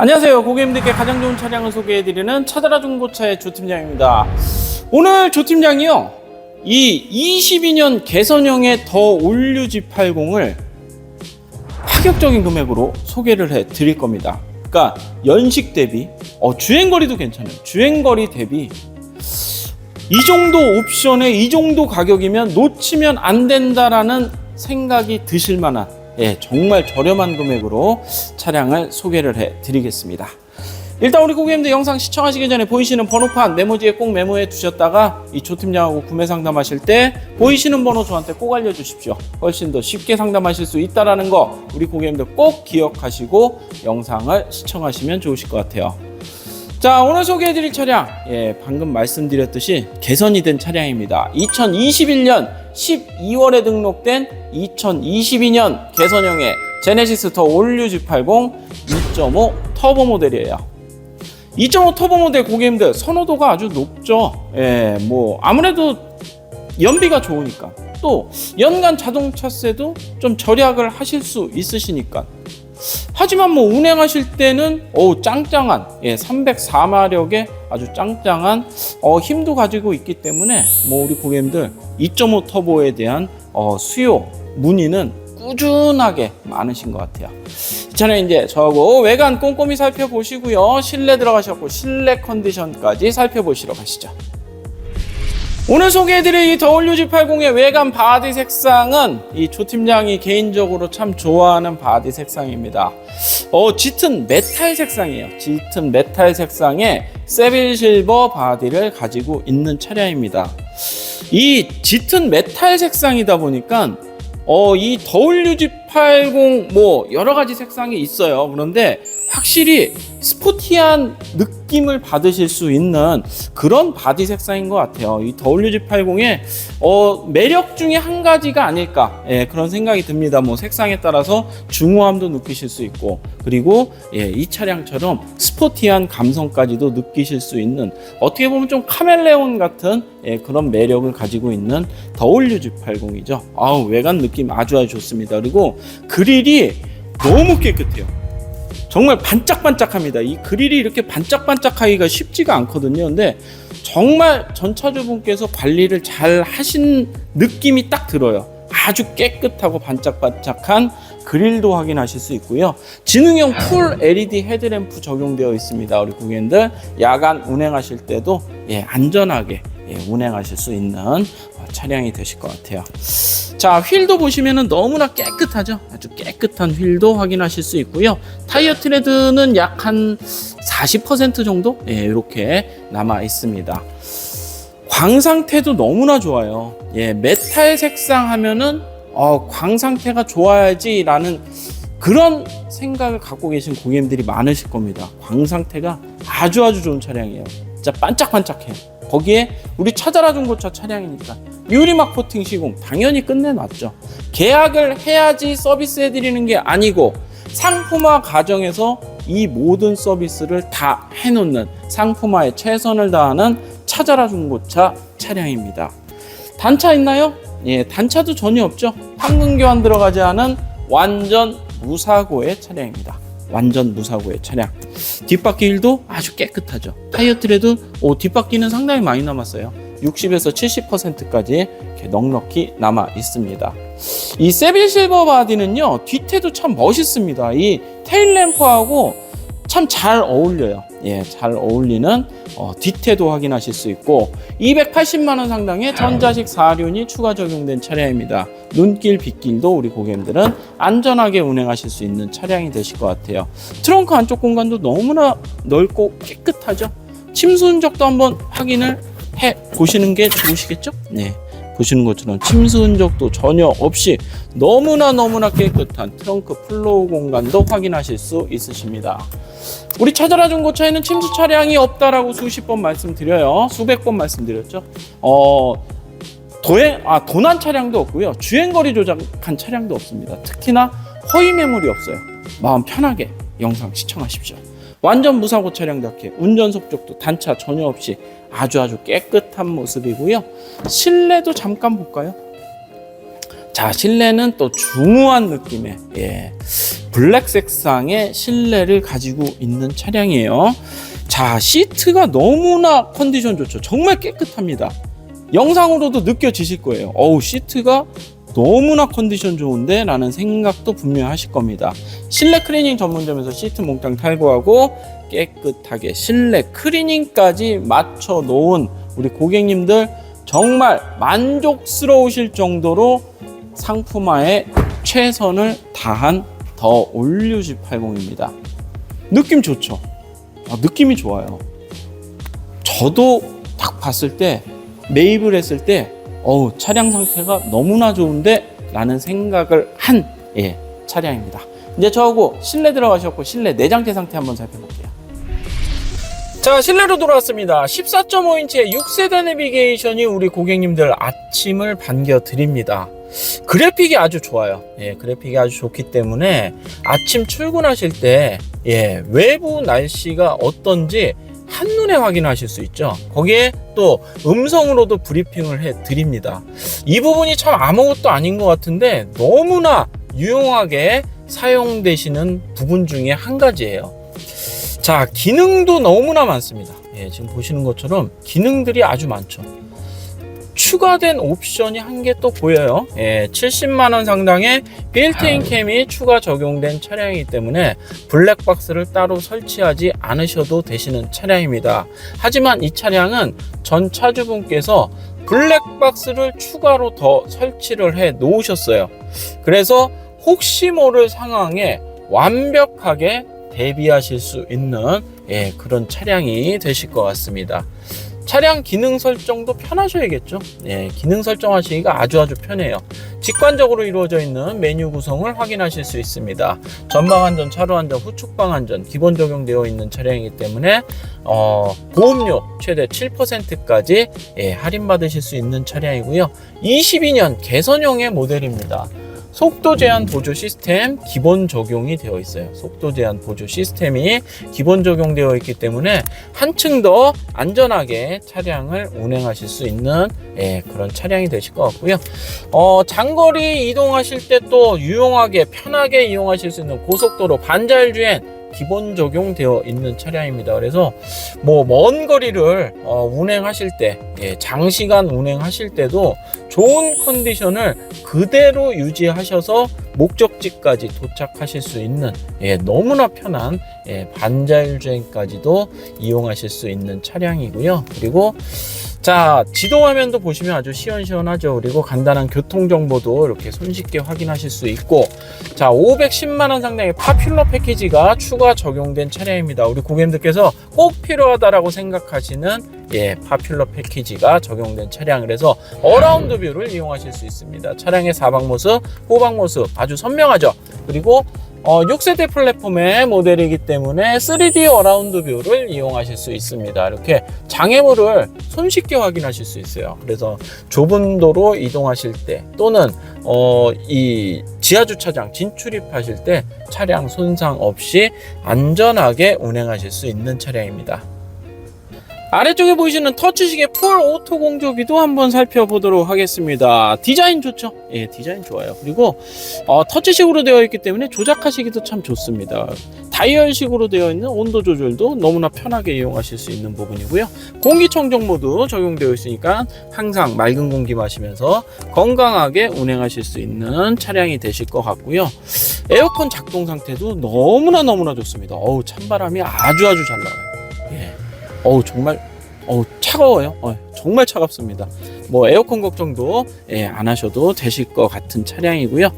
안녕하세요. 고객님들께 가장 좋은 차량을 소개해드리는 차다라 중고차의 조팀장입니다. 오늘 조 팀장이요. 이 22년 개선형의 더 올류 G80을 파격적인 금액으로 소개를 해 드릴 겁니다. 그러니까 연식 대비, 어, 주행거리도 괜찮아요. 주행거리 대비 이 정도 옵션에 이 정도 가격이면 놓치면 안 된다라는 생각이 드실 만한 예, 정말 저렴한 금액으로 차량을 소개를 해 드리겠습니다. 일단 우리 고객님들 영상 시청하시기 전에 보이시는 번호판 메모지에 꼭 메모해 두셨다가 이 조팀장하고 구매 상담하실 때 보이시는 번호 저한테 꼭 알려주십시오. 훨씬 더 쉽게 상담하실 수 있다라는 거 우리 고객님들 꼭 기억하시고 영상을 시청하시면 좋으실 것 같아요. 자 오늘 소개해드릴 차량 예 방금 말씀드렸듯이 개선이 된 차량입니다 2021년 12월에 등록된 2022년 개선형의 제네시스 더 올류 G80 2.5 터보 모델이에요 2.5 터보 모델 고객님들 선호도가 아주 높죠. 예 뭐 아무래도 연비가 좋으니까. 또 연간 자동차세도 좀 절약을 하실 수 있으시니까. 하지만 뭐 운행하실 때는 오 짱짱한 예 304마력의 아주 짱짱한 어, 힘도 가지고 있기 때문에 뭐 우리 고객님들 2.5 터보에 대한 어, 수요 문의는 꾸준하게 많으신 것 같아요. 저는 이제 저하고 외관 꼼꼼히 살펴보시고요. 실내 들어가셨고 실내 컨디션까지 살펴보시러 가시죠. 오늘 소개해드릴 이 더올류 G80의 외관 바디 색상은 이 조팀장이 개인적으로 참 좋아하는 바디 색상입니다. 어, 짙은 메탈 색상이에요. 짙은 메탈 색상의 세빌 실버 바디를 가지고 있는 차량입니다. 이 짙은 메탈 색상이다 보니까 어, 이 더올류 G80 뭐 여러 가지 색상이 있어요. 그런데 확실히 스포티한 느낌을 받으실 수 있는 그런 바디 색상인 것 같아요. 이 WG80의 어, 매력 중에 한 가지가 아닐까 예, 그런 생각이 듭니다. 뭐 색상에 따라서 중후함도 느끼실 수 있고 그리고 예, 이 차량처럼 스포티한 감성까지도 느끼실 수 있는 어떻게 보면 좀 카멜레온 같은 예, 그런 매력을 가지고 있는 WG80이죠. 아우 외관 느낌 아주 아주 좋습니다. 그리고 그릴이 너무 깨끗해요. 정말 반짝반짝합니다. 이 그릴이 이렇게 반짝반짝하기가 쉽지가 않거든요. 근데 정말 전차주분께서 관리를 잘 하신 느낌이 딱 들어요. 아주 깨끗하고 반짝반짝한 그릴도 확인하실 수 있고요. 지능형 풀 LED 헤드램프 적용되어 있습니다. 우리 고객님들 야간 운행하실 때도 예, 안전하게 예, 운행하실 수 있는 어, 차량이 되실 것 같아요. 자, 휠도 보시면은 너무나 깨끗하죠. 아주 깨끗한 휠도 확인하실 수 있고요. 타이어 트레드는 약 한 40% 정도 예, 이렇게 남아 있습니다. 광 상태도 너무나 좋아요. 예, 메탈 색상 하면은 어, 광 상태가 좋아야지라는 그런 생각을 갖고 계신 고객님들이 많으실 겁니다. 광 상태가 아주 아주 좋은 차량이에요. 진짜 반짝반짝해요. 거기에 우리 찾아라 중고차 차량이니까 유리막 코팅 시공 당연히 끝내놨죠. 계약을 해야지 서비스 해드리는 게 아니고 상품화 과정에서 이 모든 서비스를 다 해놓는 상품화에 최선을 다하는 찾아라 중고차 차량입니다. 단차 있나요? 예, 단차도 전혀 없죠. 황금 교환 들어가지 않은 완전 무사고의 차량입니다. 완전 무사고의 차량. 뒷바퀴 힐도 아주 깨끗하죠. 타이어 트레도 오, 뒷바퀴는 상당히 많이 남았어요. 60에서 70%까지 이렇게 넉넉히 남아 있습니다. 이 세빌 실버 바디는요 뒤태도 참 멋있습니다. 이 테일 램프하고 참 잘 어울려요. 예, 잘 어울리는 어, 뒤태도 확인하실 수 있고 280만 원 상당의 전자식 사륜이 추가 적용된 차량입니다. 눈길 빗길도 우리 고객님들은 안전하게 운행하실 수 있는 차량이 되실 것 같아요. 트렁크 안쪽 공간도 너무나 넓고 깨끗하죠. 침수 흔적도 한번 확인을 해 보시는 게 좋으시겠죠? 네. 보시는 것처럼 침수 흔적도 전혀 없이 너무나 너무나 깨끗한 트렁크 플로우 공간도 확인하실 수 있으십니다. 우리 찾아라 중고차에는 침수 차량이 없다라고 수십 번 말씀드려요. 수백 번 말씀드렸죠. 어, 도행 아 도난 차량도 없고요. 주행거리 조작한 차량도 없습니다. 특히나 허위 매물이 없어요. 마음 편하게 영상 시청하십시오. 완전 무사고 차량답게 운전 속적도 단차 전혀 없이 아주 아주 깨끗한 모습이고요. 실내도 잠깐 볼까요? 자, 실내는 또 중후한 느낌의 예, 블랙 색상의 실내를 가지고 있는 차량이에요. 자, 시트가 너무나 컨디션 좋죠. 정말 깨끗합니다. 영상으로도 느껴지실 거예요. 어우, 시트가 너무나 컨디션 좋은데 라는 생각도 분명히 하실 겁니다. 실내 클리닝 전문점에서 시트 몽땅 탈거하고 깨끗하게 실내 클리닝까지 맞춰 놓은 우리 고객님들 정말 만족스러우실 정도로 상품화에 최선을 다한 더 올류 G80입니다. 느낌 좋죠? 아, 느낌이 좋아요. 저도 딱 봤을 때 매입을 했을 때 어우 차량 상태가 너무나 좋은데 라는 생각을 한 예, 차량입니다. 이제 저하고 실내 들어가셨고 실내 내장재 상태 한번 살펴볼게요. 자 실내로 돌아왔습니다. 14.5인치의 6세대 내비게이션이 우리 고객님들 아침을 반겨 드립니다. 그래픽이 아주 좋아요. 예, 그래픽이 아주 좋기 때문에 아침 출근하실 때 예, 외부 날씨가 어떤지 한눈에 확인하실 수 있죠. 거기에 또 음성으로도 브리핑을 해 드립니다. 이 부분이 참 아무것도 아닌 것 같은데 너무나 유용하게 사용되시는 부분 중에 한 가지예요. 자, 기능도 너무나 많습니다. 예, 지금 보시는 것처럼 기능들이 아주 많죠. 추가된 옵션이 한 개 또 보여요. 예, 70만 원 상당의 빌트인 캠이 추가 적용된 차량이기 때문에 블랙박스를 따로 설치하지 않으셔도 되시는 차량입니다. 하지만 이 차량은 전 차주분께서 블랙박스를 추가로 더 설치를 해 놓으셨어요. 그래서 혹시 모를 상황에 완벽하게 대비하실 수 있는 예, 그런 차량이 되실 것 같습니다. 차량 기능 설정도 편하셔야겠죠. 예, 기능 설정하시기가 아주 아주 편해요. 직관적으로 이루어져 있는 메뉴 구성을 확인하실 수 있습니다. 전방 안전, 차로 안전, 후측방 안전 기본 적용되어 있는 차량이기 때문에 어, 보험료 최대 7%까지 예, 할인 받으실 수 있는 차량이고요. 22년 개선형의 모델입니다. 속도 제한 보조 시스템 기본 적용이 되어 있어요. 속도 제한 보조 시스템이 기본 적용되어 있기 때문에 한층 더 안전하게 차량을 운행하실 수 있는 예, 그런 차량이 되실 것 같고요. 어, 장거리 이동하실 때 또 유용하게 편하게 이용하실 수 있는 고속도로 반자율 주행 기본 적용되어 있는 차량입니다. 그래서 뭐 먼 거리를 어, 운행하실 때, 예, 장시간 운행하실 때도 좋은 컨디션을 그대로 유지하셔서 목적지까지 도착하실 수 있는 예, 너무나 편한 예, 반자율 주행까지도 이용하실 수 있는 차량이고요. 그리고 자 지도 화면도 보시면 아주 시원시원하죠. 그리고 간단한 교통 정보도 이렇게 손쉽게 확인하실 수 있고 자 510만 원 상당의 파퓰러 패키지가 추가 적용된 차량입니다. 우리 고객님들께서 꼭 필요하다라고 생각하시는 예, 파퓰러 패키지가 적용된 차량 그래서 어라운드 뷰를 이용하실 수 있습니다. 차량의 사방 모습, 후방 모습 아주 선명하죠. 그리고 어, 6세대 플랫폼의 모델이기 때문에 3D 어라운드 뷰를 이용하실 수 있습니다. 이렇게 장애물을 손쉽게 확인하실 수 있어요. 그래서 좁은 도로 이동하실 때 또는 어, 이 지하 주차장 진출입하실 때 차량 손상 없이 안전하게 운행하실 수 있는 차량입니다. 아래쪽에 보이시는 터치식의 풀 오토 공조기도 한번 살펴보도록 하겠습니다. 디자인 좋죠? 예, 디자인 좋아요. 그리고 어, 터치식으로 되어 있기 때문에 조작하시기도 참 좋습니다. 다이얼식으로 되어 있는 온도 조절도 너무나 편하게 이용하실 수 있는 부분이고요. 공기청정 모드 적용되어 있으니까 항상 맑은 공기 마시면서 건강하게 운행하실 수 있는 차량이 되실 것 같고요. 에어컨 작동 상태도 너무나 너무나 좋습니다. 어우 찬바람이 아주 아주 잘 나와요. 예. 어우 정말 어우 차가워요. 어, 정말 차갑습니다. 뭐 에어컨 걱정도 예, 안 하셔도 되실 것 같은 차량이고요.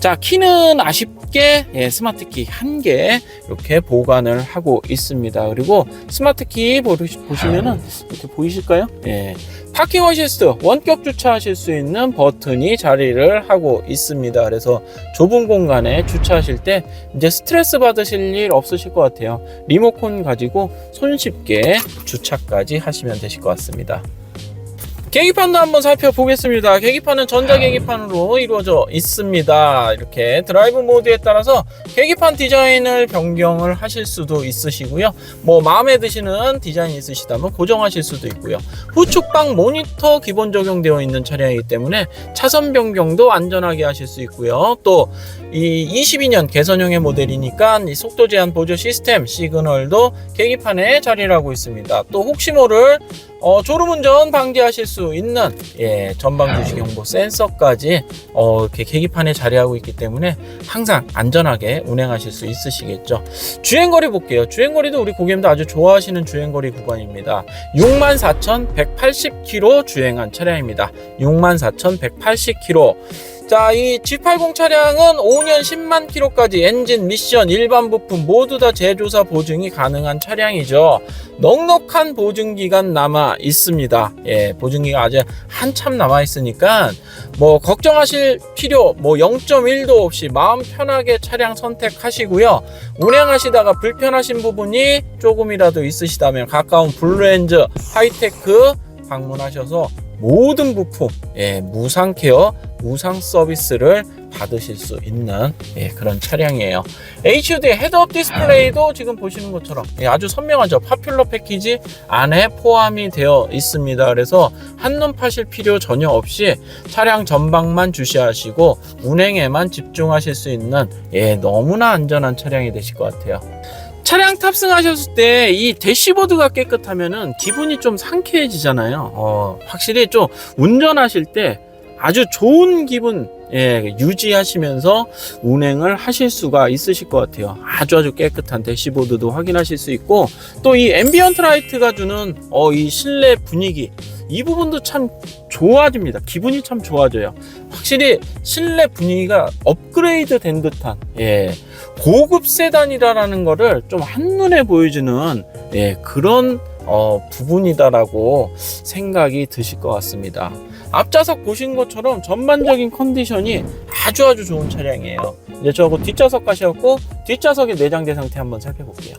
자 키는 아쉽게 예, 스마트 키 한 개 이렇게 보관을 하고 있습니다. 그리고 스마트 키 보시- 보시면은 이렇게 보이실까요? 예. 파킹 어시스트 원격 주차하실 수 있는 버튼이 자리를 하고 있습니다. 그래서 좁은 공간에 주차하실 때 이제 스트레스 받으실 일 없으실 것 같아요. 리모컨 가지고 손쉽게 주차까지 하시면 되실 것 같습니다. 계기판도 한번 살펴보겠습니다. 계기판은 전자 계기판으로 이루어져 있습니다. 이렇게 드라이브 모드에 따라서 계기판 디자인을 변경을 하실 수도 있으시고요. 뭐 마음에 드시는 디자인이 있으시다면 고정하실 수도 있고요. 후측방 모니터 기본 적용되어 있는 차량이기 때문에 차선 변경도 안전하게 하실 수 있고요. 또 이 22년 개선형의 모델이니까 이 속도 제한 보조 시스템 시그널도 계기판에 자리를 하고 있습니다. 또 혹시 모를 어, 졸음운전 방지하실 수 있는 예, 전방 주시 경보 센서까지 어, 이렇게 계기판에 자리하고 있기 때문에 항상 안전하게 운행하실 수 있으시겠죠. 주행거리 볼게요. 주행거리도 우리 고객님들 아주 좋아하시는 주행거리 구간입니다. 64,180km 주행한 차량입니다. 64,180km. 자, 이 G80 차량은 5년 10만 킬로까지 엔진, 미션, 일반 부품 모두 다 제조사 보증이 가능한 차량이죠. 넉넉한 보증 기간 남아 있습니다. 예, 보증기가 아직 한참 남아 있으니까 뭐 걱정하실 필요 뭐 0.1도 없이 마음 편하게 차량 선택하시고요. 운행하시다가 불편하신 부분이 조금이라도 있으시다면 가까운 블루엔즈 하이테크 방문하셔서 모든 부품 예, 무상 케어, 무상 서비스를 받으실 수 있는 예, 그런 차량이에요. HUD 헤드업 디스플레이도 지금 보시는 것처럼 예, 아주 선명하죠. 파퓰러 패키지 안에 포함이 되어 있습니다. 그래서 한눈 파실 필요 전혀 없이 차량 전방만 주시하시고 운행에만 집중하실 수 있는 예, 너무나 안전한 차량이 되실 것 같아요. 차량 탑승하셨을 때 이 대시보드가 깨끗하면은 기분이 좀 상쾌해지잖아요. 어, 확실히 좀 운전하실 때 아주 좋은 기분 예, 유지하시면서 운행을 하실 수가 있으실 것 같아요. 아주 아주 깨끗한 대시보드도 확인하실 수 있고 또 이 앰비언트 라이트가 주는 어, 이 실내 분위기 이 부분도 참 좋아집니다. 기분이 참 좋아져요. 확실히 실내 분위기가 업그레이드 된 듯한 예, 고급 세단이라는 거를 좀 한눈에 보여주는 예, 그런 어, 부분이다라고 생각이 드실 것 같습니다. 앞좌석 보신 것처럼 전반적인 컨디션이 아주 아주 좋은 차량이에요. 이제 저거 뒷좌석 가셔갖고 뒷좌석의 내장재 상태 한번 살펴볼게요.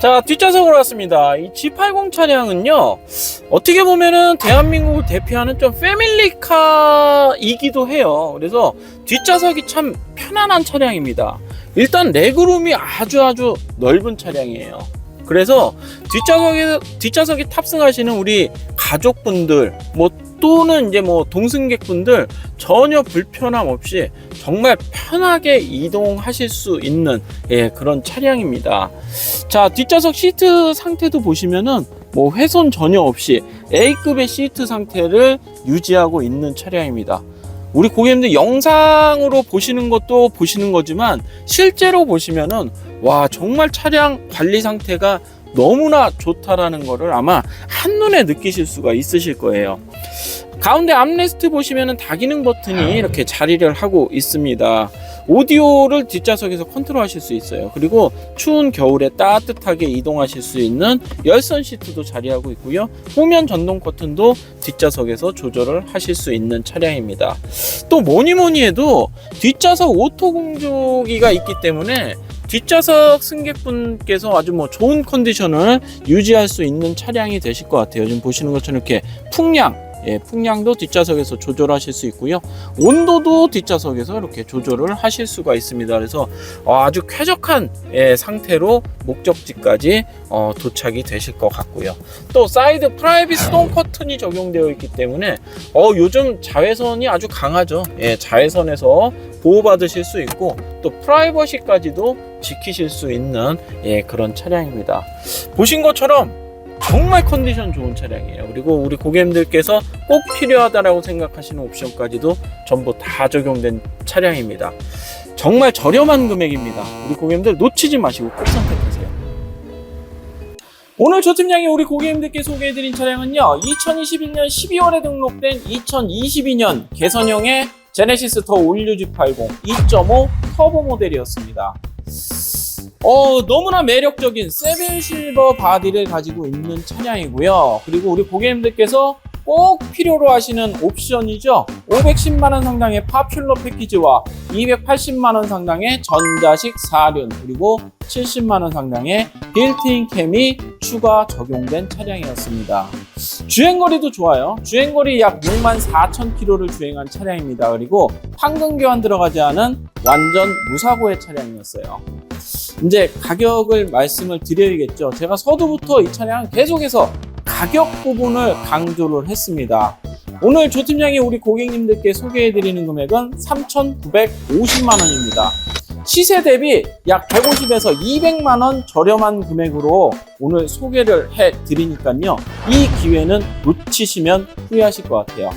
자, 뒷좌석으로 왔습니다. 이 G80 차량은요, 어떻게 보면은 대한민국을 대표하는 좀 패밀리카이기도 해요. 그래서 뒷좌석이 참 편안한 차량입니다. 일단 레그룸이 아주 아주 넓은 차량이에요. 그래서 뒷좌석에 뒷좌석에 탑승하시는 우리 가족분들 뭐 또는 이제 뭐 동승객분들 전혀 불편함 없이 정말 편하게 이동하실 수 있는 예, 그런 차량입니다. 자 뒷좌석 시트 상태도 보시면은 뭐 훼손 전혀 없이 A급의 시트 상태를 유지하고 있는 차량입니다. 우리 고객님들 영상으로 보시는 것도 보시는 거지만 실제로 보시면은 와 정말 차량 관리 상태가 너무나 좋다라는 거를 아마 한눈에 느끼실 수가 있으실 거예요. 가운데 암레스트 보시면은 다기능 버튼이 이렇게 자리를 하고 있습니다. 오디오를 뒷좌석에서 컨트롤 하실 수 있어요. 그리고 추운 겨울에 따뜻하게 이동하실 수 있는 열선 시트도 자리하고 있고요. 후면 전동 커튼도 뒷좌석에서 조절을 하실 수 있는 차량입니다. 또 뭐니 뭐니 해도 뒷좌석 오토 공조기가 있기 때문에 뒷좌석 승객분께서 아주 뭐 좋은 컨디션을 유지할 수 있는 차량이 되실 것 같아요. 지금 보시는 것처럼 이렇게 풍량 예, 풍량도 뒷좌석에서 조절하실 수 있고요. 온도도 뒷좌석에서 이렇게 조절을 하실 수가 있습니다. 그래서 어, 아주 쾌적한 예, 상태로 목적지까지 어, 도착이 되실 것 같고요. 또 사이드 프라이빗 스톤 커튼이 적용되어 있기 때문에 어, 요즘 자외선이 아주 강하죠. 예, 자외선에서 보호받으실 수 있고 또 프라이버시까지도 지키실 수 있는 예, 그런 차량입니다. 보신 것처럼 정말 컨디션 좋은 차량이에요. 그리고 우리 고객님들께서 꼭 필요하다라고 생각하시는 옵션까지도 전부 다 적용된 차량입니다. 정말 저렴한 금액입니다. 우리 고객님들 놓치지 마시고 꼭 선택하세요. 오늘 조팀장이 우리 고객님들께 소개해드린 차량은요, 2021년 12월에 등록된 2022년 개선형의 제네시스 더 올류 G80 2.5 터보 모델이었습니다. 어, 너무나 매력적인 세븐 실버 바디를 가지고 있는 차량이고요. 그리고 우리 고객님들께서 꼭 필요로 하시는 옵션이죠. 510만 원 상당의 파퓰러 패키지와 280만 원 상당의 전자식 사륜 그리고 70만 원 상당의 빌트인 캠이 추가 적용된 차량이었습니다. 주행거리도 좋아요. 주행거리 약 6만 4천 킬로를 주행한 차량입니다. 그리고 황금 교환 들어가지 않은 완전 무사고의 차량이었어요. 이제 가격을 말씀을 드려야겠죠. 제가 서두부터 이 차량 계속해서 가격 부분을 강조를 했습니다. 오늘 조 팀장이 우리 고객님들께 소개해드리는 금액은 3,950만 원입니다. 시세 대비 약 150에서 200만 원 저렴한 금액으로 오늘 소개를 해드리니까요. 이 기회는 놓치시면 후회하실 것 같아요.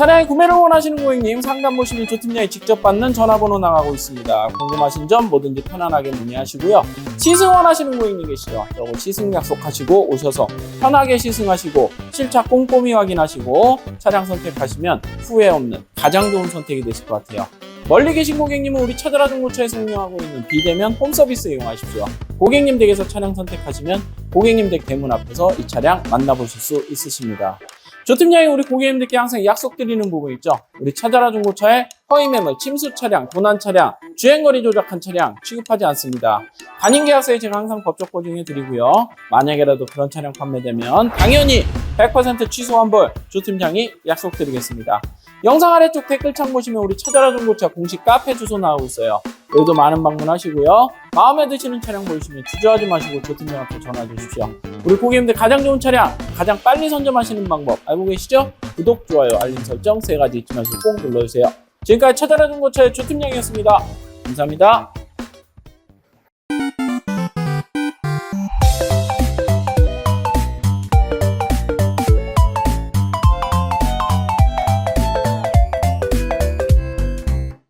차량의 구매를 원하시는 고객님 상담 보시면 조 팀장이 직접 받는 전화번호 나가고 있습니다. 궁금하신 점 뭐든지 편안하게 문의하시고요. 시승 원하시는 고객님 계시죠? 저거 시승 약속하시고 오셔서 편하게 시승하시고 실차 꼼꼼히 확인하시고 차량 선택하시면 후회 없는 가장 좋은 선택이 되실 것 같아요. 멀리 계신 고객님은 우리 차들아 중고차에서 운영하고 있는 비대면 홈서비스 이용하십시오. 고객님 댁에서 차량 선택하시면 고객님 댁 대문 앞에서 이 차량 만나보실 수 있으십니다. 조팀장이 우리 고객님들께 항상 약속드리는 부분 있죠. 우리 차자라 중고차에 허위 매물, 침수 차량, 도난 차량, 주행거리 조작한 차량 취급하지 않습니다. 단임 계약서에 제가 항상 법적 보증해 드리고요. 만약에라도 그런 차량 판매되면 당연히 100% 취소 환불 조팀장이 약속드리겠습니다. 영상 아래쪽 댓글창 보시면 우리 차자라 중고차 공식 카페 주소 나오고 있어요. 여기도 많은 방문하시고요. 마음에 드시는 차량 보이시면 주저하지 마시고 조팀장한테 전화 주십시오. 우리 고객님들 가장 좋은 차량, 가장 빨리 선점하시는 방법 알고 계시죠? 구독, 좋아요, 알림 설정 세 가지 마시고 꼭 눌러주세요. 지금까지 찾아라 중고차의 조팀장이었습니다. 감사합니다.